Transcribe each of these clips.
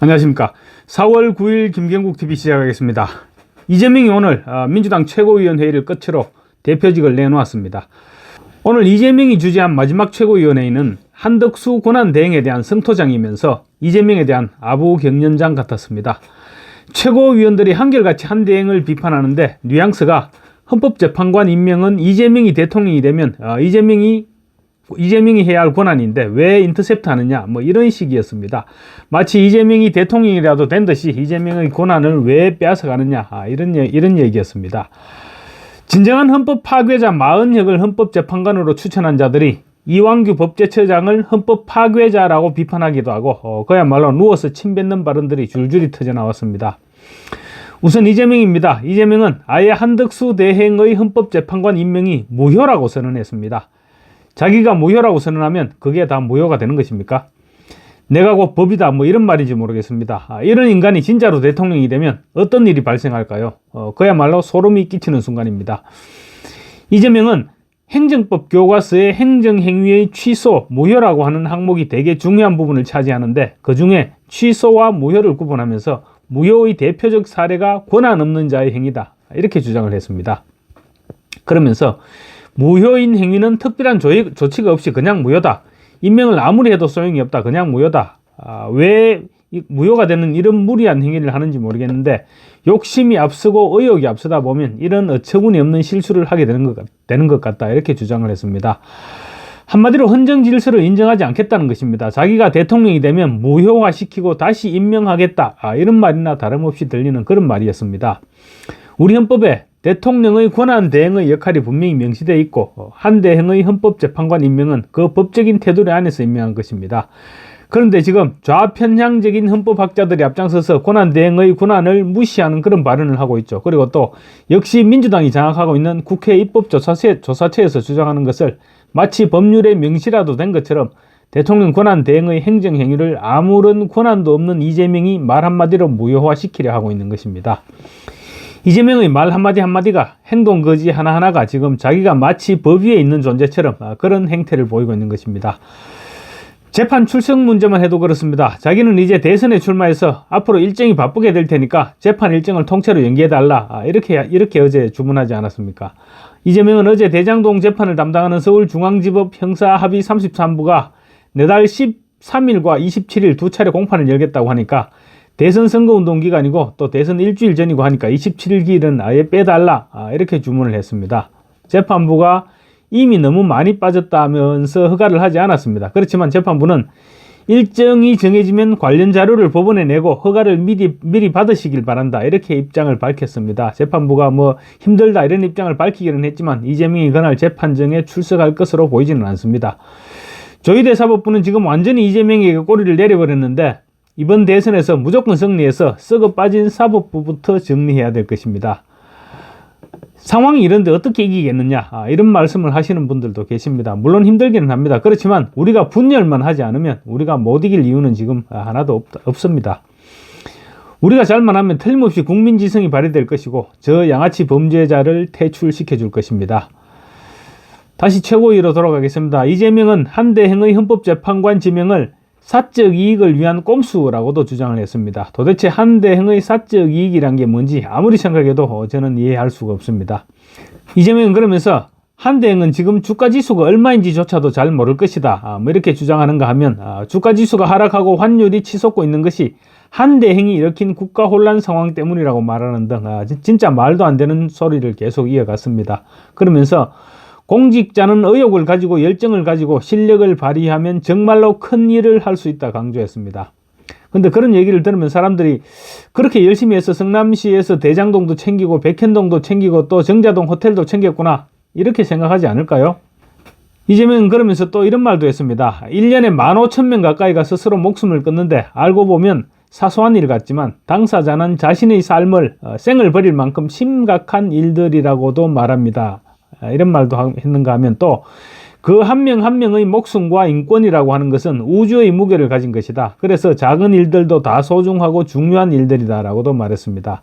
안녕하십니까. 4월 9일 김경국 TV 시작하겠습니다. 이재명이 오늘 아, 민주당 최고위원회의를 끝으로 대표직을 내놓았습니다. 오늘 이재명이 주재한 마지막 최고위원회의는 한덕수 권한 대행에 대한 성토장이면서 이재명에 대한 아부 경연장 같았습니다. 최고위원들이 한결같이 한 대행을 비판하는데 뉘앙스가 헌법재판관 임명은 이재명이 대통령이 되면 아, 이재명이 이재명이 해야 할 권한인데 왜 인터셉트 하느냐 뭐 이런 식이었습니다. 마치 이재명이 대통령이라도 된 듯이 이재명의 권한을 왜 빼앗아 가느냐 아, 이런 얘- 이런 얘기였습니다. 진정한 헌법 파괴자 마은혁을 헌법재판관으로 추천한 자들이 이왕규 법제처장을 헌법 파괴자라고 비판하기도 하고 어, 그야말로 누워서 침 뱉는 발언들이 줄줄이 터져 나왔습니다. 우선 이재명입니다. 이재명은 아예 한덕수 대행의 헌법재판관 임명이 무효라고 선언했습니다. 자기가 무효라고 선언하면 그게 다 무효가 되는 것입니까? 내가 곧 법이다 뭐 이런 말인지 모르겠습니다. 아, 이런 인간이 진짜로 대통령이 되면 어떤 일이 발생할까요? 어, 그야말로 소름이 끼치는 순간입니다. 이재명은 행정법 교과서의 행정행위의 취소, 무효라고 하는 항목이 되게 중요한 부분을 차지하는데 그 중에 취소와 무효를 구분하면서 무효의 대표적 사례가 권한 없는 자의 행위다. 이렇게 주장을 했습니다. 그러면서 무효인 행위는 특별한 조치, 조치가 없이 그냥 무효다. 임명을 아무리 해도 소용이 없다. 그냥 무효다. 아, 왜 이- 무효가 되는 이런 무리한 행위를 하는지 모르겠는데 욕심이 앞서고 의욕이 앞서다 보면 이런 어처구니 없는 실수를 하게 되는 것, 같- 되는 것 같다. 이렇게 주장을 했습니다. 한마디로 헌정 질서를 인정하지 않겠다는 것입니다. 자기가 대통령이 되면 무효화시키고 다시 임명하겠다. 아, 이런 말이나 다름없이 들리는 그런 말이었습니다. 우리 헌법에 대통령의 권한 대행의 역할이 분명히 명시되어 있고 어, 한 대행의 헌법재판관 임명은 그 법적인 테두리 안에서 임명한 것입니다. 그런데 지금 좌편향적인 헌법학자들이 앞장서서 권한 대행의 권한을 무시하는 그런 발언을 하고 있죠. 그리고 또 역시 민주당이 장악하고 있는 국회 입법조사체, 조사체에서 주장하는 것을 마치 법률의 명시라도 된 것처럼 대통령 권한 대행의 행정행위를 아무런 권한도 없는 이재명이 말 한마디로 무효화시키려 하고 있는 것입니다. 이재명의 말 한마디 한마디가 행동 거지 하나하나가 지금 자기가 마치 법 위에 있는 존재처럼 아, 그런 행태를 보이고 있는 것입니다. 재판 출석 문제만 해도 그렇습니다. 자기는 이제 대선에 출마해서 앞으로 일정이 바쁘게 될 테니까 재판 일정을 통째로 연기해달라. 아, 이렇게, 이렇게 어제 주문하지 않았습니까? 이재명은 어제 대장동 재판을 담당하는 서울중앙지법 형사합의 33부가 내달 13일과 27일 두 차례 공판을 열겠다고 하니까 대선 선거 운동 기간이고 또 대선 일주일 전이고 하니까 27일 기일은 아예 빼달라. 아, 이렇게 주문을 했습니다. 재판부가 이미 너무 많이 빠졌다면서 허가를 하지 않았습니다. 그렇지만 재판부는 일정이 정해지면 관련 자료를 법원에 내고 허가를 미리, 미리 받으시길 바란다. 이렇게 입장을 밝혔습니다. 재판부가 뭐 힘들다 이런 입장을 밝히기는 했지만 이재명이 그날 재판정에 출석할 것으로 보이지는 않습니다. 조희대 사법부는 지금 완전히 이재명에게 꼬리를 내려버렸는데 이번 대선에서 무조건 승리해서 썩어 빠진 사법부부터 정리해야 될 것입니다. 상황이 이런데 어떻게 이기겠느냐 아, 이런 말씀을 하시는 분들도 계십니다. 물론 힘들기는 합니다. 그렇지만 우리가 분열만 하지 않으면 우리가 못 이길 이유는 지금 하나도 없, 없습니다. 우리가 잘만 하면 틀림없이 국민지성이 발휘될 것이고 저 양아치 범죄자를 퇴출시켜 줄 것입니다. 다시 최고위로 돌아가겠습니다. 이재명은 한대행의 헌법재판관 지명을 사적 이익을 위한 꼼수라고도 주장을 했습니다. 도대체 한 대행의 사적 이익이란 게 뭔지 아무리 생각해도 저는 이해할 수가 없습니다. 이재명은 그러면서 한 대행은 지금 주가 지수가 얼마인지조차도 잘 모를 것이다. 아, 뭐 이렇게 주장하는가 하면 아, 주가 지수가 하락하고 환율이 치솟고 있는 것이 한 대행이 일으킨 국가 혼란 상황 때문이라고 말하는 등 아, 진- 진짜 말도 안 되는 소리를 계속 이어갔습니다. 그러면서 공직자는 의욕을 가지고 열정을 가지고 실력을 발휘하면 정말로 큰 일을 할 수 있다 강조했습니다. 근데 그런 얘기를 들으면 사람들이 그렇게 열심히 해서 성남시에서 대장동도 챙기고 백현동도 챙기고 또 정자동 호텔도 챙겼구나 이렇게 생각하지 않을까요? 이재명은 그러면서 또 이런 말도 했습니다. 1년에 15,000명 가까이가 스스로 목숨을 끊는데 알고 보면 사소한 일 같지만 당사자는 자신의 삶을 어, 생을 버릴 만큼 심각한 일들이라고도 말합니다. 아, 이런 말도 하- 했는가 하면 또 그 한명한 명의 목숨과 인권이라고 하는 것은 우주의 무게를 가진 것이다. 그래서 작은 일들도 다 소중하고 중요한 일들이다라고도 말했습니다.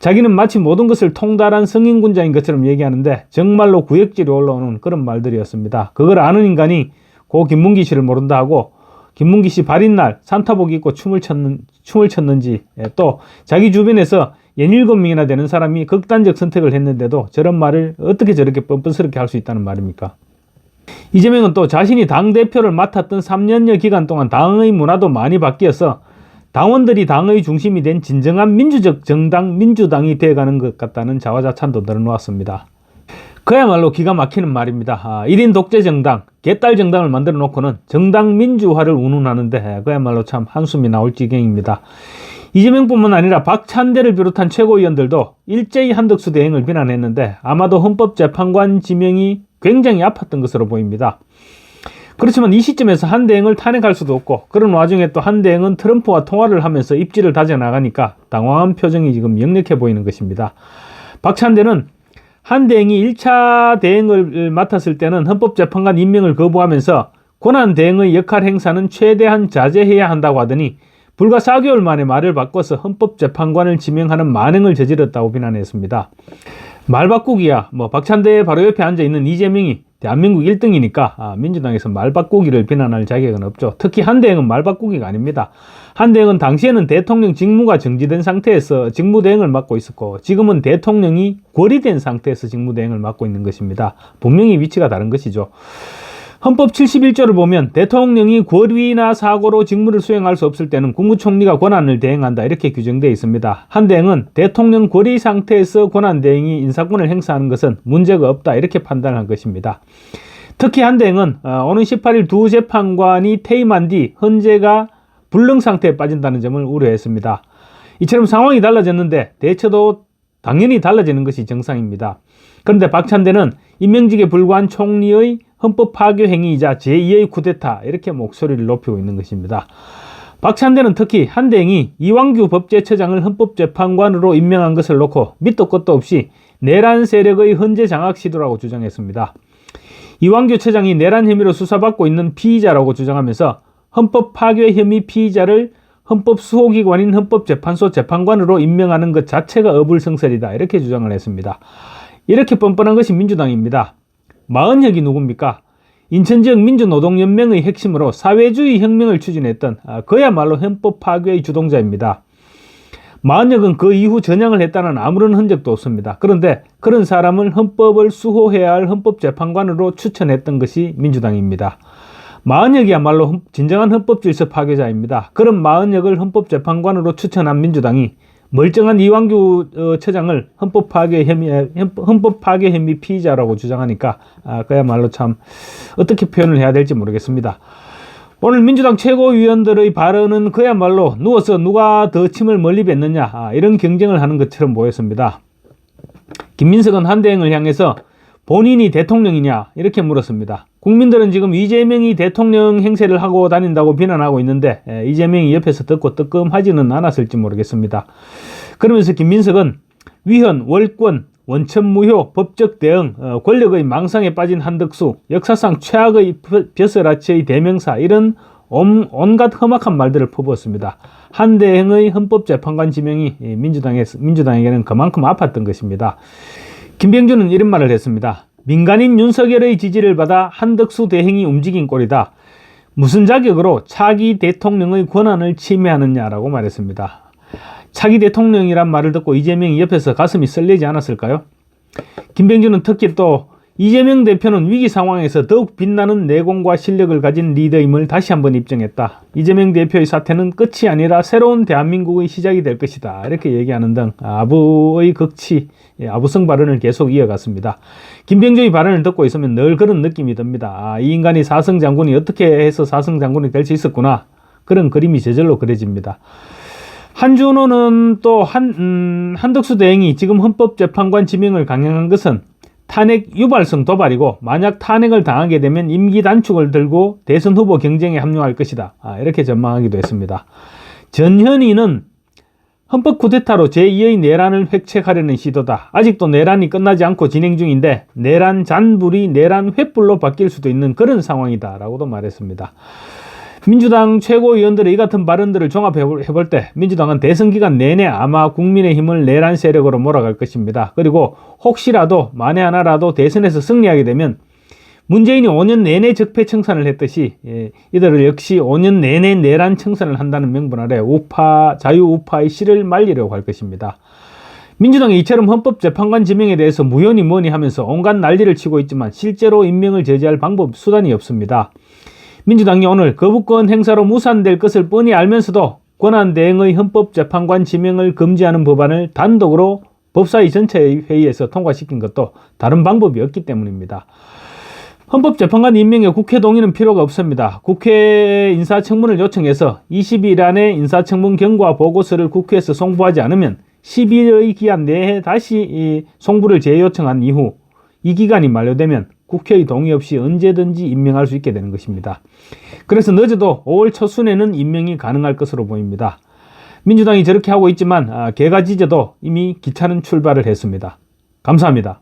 자기는 마치 모든 것을 통달한 성인군자인 것처럼 얘기하는데 정말로 구역질이 올라오는 그런 말들이었습니다. 그걸 아는 인간이 고 김문기 씨를 모른다 하고 김문기 씨 발인 날 산타복 입고 춤을 췄는, 춤을 췄는지 예, 또 자기 주변에서 17명이나 되는 사람이 극단적 선택을 했는데도 저런 말을 어떻게 저렇게 뻔뻔스럽게 할 수 있다는 말입니까? 이재명은 또 자신이 당대표를 맡았던 3년여 기간 동안 당의 문화도 많이 바뀌어서 당원들이 당의 중심이 된 진정한 민주적 정당 민주당이 돼가는 것 같다는 자화자찬도 늘어놓았습니다. 그야말로 기가 막히는 말입니다. 아, 1인 독재 정당, 개딸 정당을 만들어 놓고는 정당 민주화를 운운하는데 그야말로 참 한숨이 나올 지경입니다. 이재명뿐만 아니라 박찬대를 비롯한 최고위원들도 일제히 한덕수 대행을 비난했는데 아마도 헌법재판관 지명이 굉장히 아팠던 것으로 보입니다. 그렇지만 이 시점에서 한 대행을 탄핵할 수도 없고 그런 와중에 또 한 대행은 트럼프와 통화를 하면서 입지를 다져 나가니까 당황한 표정이 지금 역력해 보이는 것입니다. 박찬대는 한 대행이 1차 대행을 맡았을 때는 헌법재판관 임명을 거부하면서 권한 대행의 역할 행사는 최대한 자제해야 한다고 하더니 불과 4개월 만에 말을 바꿔서 헌법재판관을 지명하는 만행을 저질렀다고 비난했습니다. 말 바꾸기야 뭐 박찬대 바로 옆에 앉아 있는 이재명이 대한민국 1등이니까 아, 민주당에서 말 바꾸기를 비난할 자격은 없죠. 특히 한대행은 말 바꾸기가 아닙니다. 한대행은 당시에는 대통령 직무가 정지된 상태에서 직무대행을 맡고 있었고 지금은 대통령이 고리된 상태에서 직무대행을 맡고 있는 것입니다. 분명히 위치가 다른 것이죠. 헌법 71조를 보면 대통령이 권위나 사고로 직무를 수행할 수 없을 때는 국무총리가 권한을 대행한다 이렇게 규정되어 있습니다. 한 대행은 대통령 권위 상태에서 권한 대행이 인사권을 행사하는 것은 문제가 없다 이렇게 판단한 것입니다. 특히 한 대행은 어, 오는 18일 두 재판관이 퇴임한 뒤 헌재가 불능 상태에 빠진다는 점을 우려했습니다. 이처럼 상황이 달라졌는데 대처도 당연히 달라지는 것이 정상입니다. 그런데 박찬대는 임명직에 불과한 총리의 헌법 파괴 행위이자 제2의 쿠데타 이렇게 목소리를 높이고 있는 것입니다. 박찬대는 특히 한대행이 이왕규 법제처장을 헌법재판관으로 임명한 것을 놓고 밑도 끝도 없이 내란 세력의 헌재 장악 시도라고 주장했습니다. 이왕규 처장이 내란 혐의로 수사받고 있는 피의자라고 주장하면서 헌법 파괴 혐의 피의자를 헌법 수호기관인 헌법재판소 재판관으로 임명하는 것 자체가 어불성설이다 이렇게 주장을 했습니다. 이렇게 뻔뻔한 것이 민주당입니다. 마흔혁이 누굽니까? 인천 지역 민주노동연맹의 핵심으로 사회주의 혁명을 추진했던 아, 그야말로 헌법 파괴의 주동자입니다. 마흔혁은 그 이후 전향을 했다는 아무런 흔적도 없습니다. 그런데 그런 사람을 헌법을 수호해야 할 헌법재판관으로 추천했던 것이 민주당입니다. 마흔혁이야말로 진정한 헌법 질서 파괴자입니다. 그런 마흔혁을 헌법재판관으로 추천한 민주당이 멀쩡한 이완규 어, 처장을 헌법 파괴 혐의 헌법 파괴 혐의 피의자라고 주장하니까 아, 그야말로 참 어떻게 표현을 해야 될지 모르겠습니다. 오늘 민주당 최고위원들의 발언은 그야말로 누워서 누가 더 침을 멀리 뱉느냐 아, 이런 경쟁을 하는 것처럼 보였습니다. 김민석은 한대행을 향해서 본인이 대통령이냐 이렇게 물었습니다. 국민들은 지금 이재명이 대통령 행세를 하고 다닌다고 비난하고 있는데 에, 이재명이 옆에서 듣고 뜨끔하지는 않았을지 모르겠습니다. 그러면서 김민석은 위헌, 월권, 원천무효, 법적 대응, 어, 권력의 망상에 빠진 한덕수, 역사상 최악의 벼슬아치의 대명사 이런 온, 온갖 험악한 말들을 퍼부었습니다. 한대행의 헌법재판관 지명이 민주당에, 민주당에게는 그만큼 아팠던 것입니다. 김병준은 이런 말을 했습니다. 민간인 윤석열의 지지를 받아 한덕수 대행이 움직인 꼴이다. 무슨 자격으로 차기 대통령의 권한을 침해하느냐라고 말했습니다. 차기 대통령이란 말을 듣고 이재명이 옆에서 가슴이 설레지 않았을까요? 김병준은 특히 또 이재명 대표는 위기 상황에서 더욱 빛나는 내공과 실력을 가진 리더임을 다시 한번 입증했다. 이재명 대표의 사태는 끝이 아니라 새로운 대한민국의 시작이 될 것이다. 이렇게 얘기하는 등 아부의 극치, 예, 아부성 발언을 계속 이어갔습니다. 김병준의 발언을 듣고 있으면 늘 그런 느낌이 듭니다. 아, 이 인간이 사성 장군이 어떻게 해서 사성 장군이 될 수 있었구나. 그런 그림이 저절로 그려집니다. 한준호는 또 한, 음, 한덕수 대행이 지금 헌법재판관 지명을 강행한 것은 탄핵 유발성 도발이고 만약 탄핵을 당하게 되면 임기 단축을 들고 대선 후보 경쟁에 합류할 것이다. 아, 이렇게 전망하기도 했습니다. 전현희는 헌법 쿠데타로 제2의 내란을 획책하려는 시도다. 아직도 내란이 끝나지 않고 진행 중인데 내란 잔불이 내란 횃불로 바뀔 수도 있는 그런 상황이다. 라고도 말했습니다. 민주당 최고위원들의 이 같은 발언들을 종합해 볼 때 민주당은 대선 기간 내내 아마 국민의힘을 내란 세력으로 몰아갈 것입니다. 그리고 혹시라도 만에 하나라도 대선에서 승리하게 되면 문재인이 5년 내내 적폐 청산을 했듯이 예, 이들을 역시 5년 내내 내란 청산을 한다는 명분 아래 우파 자유 우파의 씨를 말리려고 할 것입니다. 민주당이 이처럼 헌법재판관 지명에 대해서 무효니 뭐니 하면서 온갖 난리를 치고 있지만 실제로 임명을 제지할 방법 수단이 없습니다. 민주당이 오늘 거부권 행사로 무산될 것을 뻔히 알면서도 권한 대행의 헌법재판관 지명을 금지하는 법안을 단독으로 법사위 전체 회의에서 통과시킨 것도 다른 방법이 없기 때문입니다. 헌법재판관 임명에 국회 동의는 필요가 없습니다. 국회 인사청문을 요청해서 20일 안에 인사청문 경과 보고서를 국회에서 송부하지 않으면 10일의 기한 내에 다시 이 송부를 재요청한 이후 이 기간이 만료되면 국회의 동의 없이 언제든지 임명할 수 있게 되는 것입니다. 그래서 늦어도 5월 초순에는 임명이 가능할 것으로 보입니다. 민주당이 저렇게 하고 있지만 아, 개가 짖어도 이미 기차는 출발을 했습니다. 감사합니다.